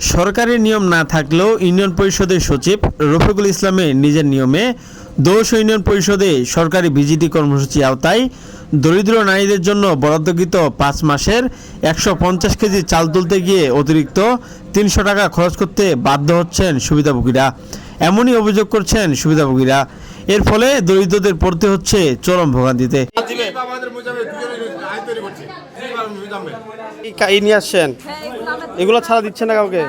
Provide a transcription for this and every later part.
সরকারি নিয়ম না থাকলেও ইউনিয়ন পরিষদের সচিব রফিকুল ইসলামের নিজের নিয়মে দোষ ইউনিয়ন পরিষদে সরকারি ভিজিটি কর্মসূচি আওতায় দরিদ্র নারীদের জন্য বরাদ্দকৃত পাঁচ মাসের একশো পঞ্চাশ কেজি চাল তুলতে গিয়ে অতিরিক্ত তিনশো টাকা খরচ করতে বাধ্য হচ্ছেন সুবিধাভোগীরা। এমনই অভিযোগ করছেন সুবিধাভোগীরা। এর ফলে দরিদ্রদের পড়তে হচ্ছে চরম ভোগান্তিতে। আসছেন? হ্যাঁ, এগুলো ছাড়া দিচ্ছে না কাউকে?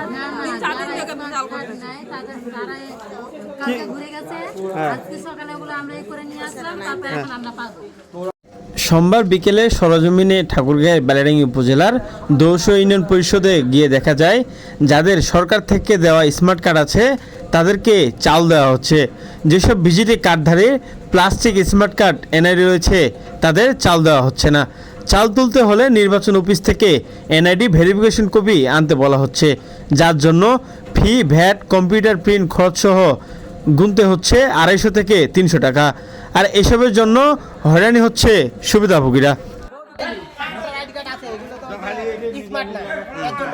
আমরা পাবো সোমবার বিকেলে সরজমিনে ঠাকুরগাঁয়ের বেলাডাঙ্গি উপজেলার দৌস ইউনিয়ন পরিষদে গিয়ে দেখা যায় যাদের সরকার থেকে দেওয়া স্মার্ট কার্ড আছে তাদেরকে চাল দেওয়া হচ্ছে। যেসব ভিজিটি কার্ডধারী প্লাস্টিক স্মার্ট কার্ড এনআইডি রয়েছে তাদের চাল দেওয়া হচ্ছে না। চাল তুলতে হলে নির্বাচন অফিস থেকে এনআইডি ভেরিফিকেশন কপি আনতে বলা হচ্ছে। যার জন্য ফি, ভ্যাট, কম্পিউটার প্রিন্ট খরচসহ গুনতে হচ্ছে আড়াইশো থেকে তিনশো টাকা। আর এসবের জন্য হয়রানি হচ্ছে সুবিধাভোগীরা। এগুলো তো স্মার্ট না। এর জন্য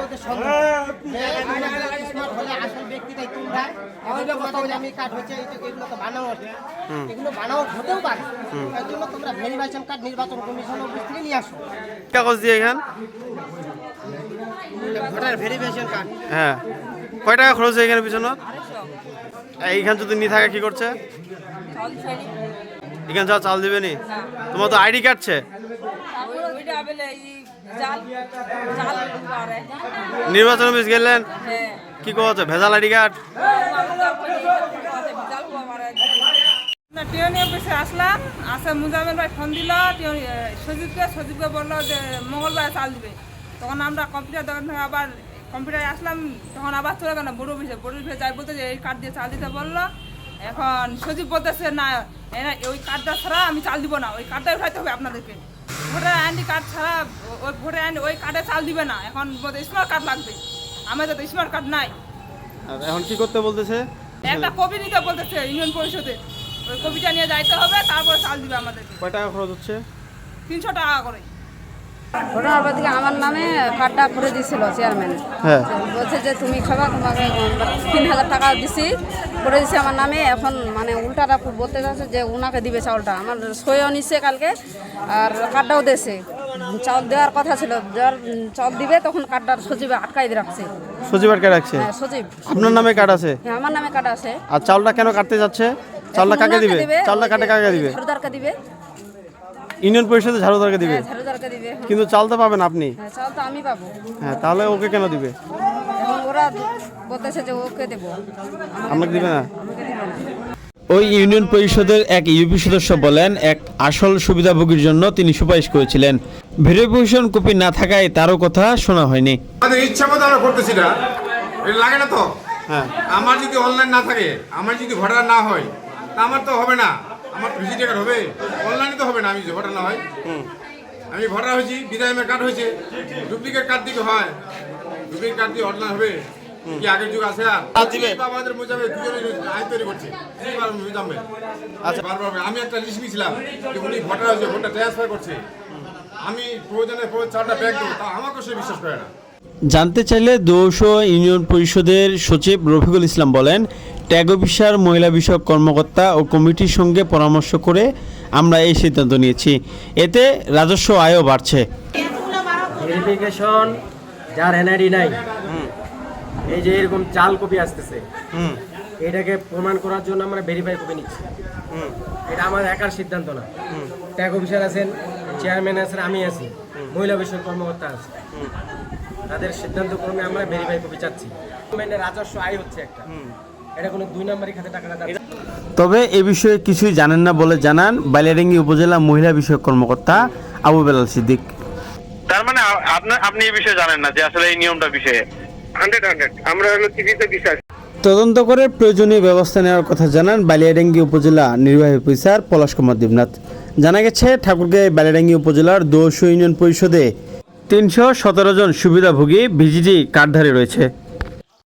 স্মার্ট হলে আসল ব্যক্তিটাই তোমরা। আমাদের কথা বলে আমি কার্ড হচ্ছে এগুলো তো বানাও এগুলো বানাও হতেও পারে। এর জন্য তোমরা ভেরিফিকেশন কার্ড নির্বাচন কমিশন অফিস থেকে নিয়ে আসো। কাগজ দিয়ে এখান? Voter verification card. হ্যাঁ। কয় টাকা খরচ হয় এখানে পিছনে? এইখান যদি নি থাকে কি করছে? চাল এখানে যা চাল দিবে নি? তোমার তো আইডি কাটছে নির্বাচন অফিস গেলেন? হ্যাঁ। কি করছে ভেজাল আইডি কার্ড? টিওনি অফিসে আসলাম আসে মুজামিল ভাই ফোন দিল সজীবকে সজীবকে বলল যে মঙ্গলবার চাল দিবে। তখন আমরা কম্পিউটার দোকান থেকে আবার কম্পিউটারে আসলাম তখন আবার চলে গেল বড় অফিসে। বড় অফিসে যাই বলতে যে এই কার্ড দিয়ে চাল দিতে বলল। এখন সজীব বলতেছে না, ওই কার্ডটা ছাড়া আমি চাল দিব না ওই কার্ডটা উঠাইতে হবে আপনাদেরকে। ভোটার আইডি কার্ড ছাড়া ওই ভোটার আইডি ওই কার্ডে চাল দিবে না। এখন বলতে স্মার্ট কার্ড লাগবে। আমাদের তো স্মার্ট কার্ড নাই। এখন কি করতে বলতেছে? একটা কপি নিতে বলতেছে ইউনিয়ন পরিষদে। ওই কপিটা নিয়ে যাইতে হবে তারপরে চাল দিবে আমাদের কয় টাকা খরচ হচ্ছে? তিনশো টাকা করে। আমার নামে কার্ডটা করে দিয়েছিল চেয়ারম্যান হ্যাঁ। বলছে যে তুমি খাবা তোমাকে তিন হাজার টাকা দিছি। করে দিছে আমার নামে এখন মানে উল্টাটা বলতে চাচ্ছে যে ওনাকে দিবে চাউলটা। আমার সইও নিচ্ছে কালকে আর কার্ডটাও দিয়েছে চাউল দেওয়ার কথা ছিল দেওয়ার চাউল দিবে তখন কার্ডটা সচিবে আটকাই রাখছে। সচিব আটকে রাখছে? হ্যাঁ সচিব আপনার নামে কার্ড আছে? হ্যাঁ আমার নামে কার্ড আছে। আর চাউলটা কেন কাটতে যাচ্ছে? চালটা কাকে দিবে? চালটা কাটে কাকে দিবে? ঝাড়ুদারকে দিবে। ইউনিয়ন পরিষদে ঝাড়ুদারকে দিবে? হ্যাঁ ঝাড়ুদারকে দিবে কিন্তু চাল তো পাবেন আপনি। হ্যাঁ চাউল তো আমি পাবো। হ্যাঁ তাহলে ওকে কেন দিবে? ওরা বলতেছে যে ওকে দেবো। আমাকে দিবে না? ওই ইউনিয়ন পরিষদের এক ইউপি সদস্য বলেন এক আসল সুবিধাভোগীর জন্য তিনি সুপারিশ করেছিলেন। ভেরিফিকেশন কপি না থাকায় তারও কথা শোনা হয়নি। আমাদের ইচ্ছা মতো আমরা করতেছি না। লাগে না তো? হ্যাঁ। আমার যদি অনলাইন না থাকে আমার যদি ভোটার না হয় তা আমার তো হবে না। আমার ভিজিট হবে। অনলাইনে তো হবে না আমি ভোটার না হয়। আমি ভোটার হয়েছি বিদায়মের কার্ড হয়েছে। ডুপ্লিকেট কার্ড দিকে হয়। ডুপ্লিকেট কার্ড দিয়ে অনলাইন হবে। কি আগের যুগ আছে আর। আমাদের মোজামে দুজনে আয় তৈরি করছে। মোজামে আচ্ছা। বারবার। আমি একটা লিস্ট নিয়েছিলাম যে উনি ভোটার হয়েছে ভোটটা ট্রান্সফার করছে। আমি প্রয়োজনে প্রয়োজন চারটা ব্যাগ দেবো তা আমাকেও সে বিশ্বাস করে না। জানতে চাইলে দৌস ইউনিয়ন পরিষদের সচিব রফিকুল ইসলাম বলেন ট্যাগ অফিসার, মহিলা বিষয়ক কর্মকর্তা ও কমিটির সঙ্গে পরামর্শ করে আমরা এই সিদ্ধান্ত নিয়েছি। এতে রাজস্ব আয়ও বাড়ছে। ভেরিফিকেশন যার এনআইডি নাই, এই যে এরকম চাল কপি আসতেছে, এটাকে প্রমাণ করার জন্য আমরা ভেরিফাই কপি নিচ্ছি। এটা আমার একার সিদ্ধান্ত না। ট্যাগ অফিসার আছেন চেয়ারম্যান আছেন, আমি আছি, মহিলা বিষয়ক কর্মকর্তা আছে। তাদের সিদ্ধান্ত ক্রমে আমরা ভেরিফাই কপি চাচ্ছি। রাজস্ব আয় হচ্ছে একটা। এটা কোনো দুই নম্বরই খাতে টাকাটা তবে এ বিষয়ে কিছুই জানেন না বলে জানান বাইলাডাঙ্গি উপজেলা মহিলা বিষয়ক কর্মকর্তা আবু বেলাল সিদ্দিক। তার মানে আপনার আপনি এই বিষয়ে জানেন না যে আসলে এই নিয়মটা বিষয়ে? Hundred hundred. আমরা হলো টিভিতে বিশ্বাস। তদন্ত করে প্রয়োজনীয় ব্যবস্থা নেওয়ার কথা জানান বালিয়াডাঙ্গি উপজেলা নির্বাহী অফিসার পলাশ কুমার দেবনাথ। জানা গেছে ঠাকুরগাঁও বালিয়াডাঙ্গি উপজেলার দোষ ইউনিয়ন পরিষদে তিনশো সতেরো জন সুবিধাভোগী ভিজিটি কার্ডধারী রয়েছে।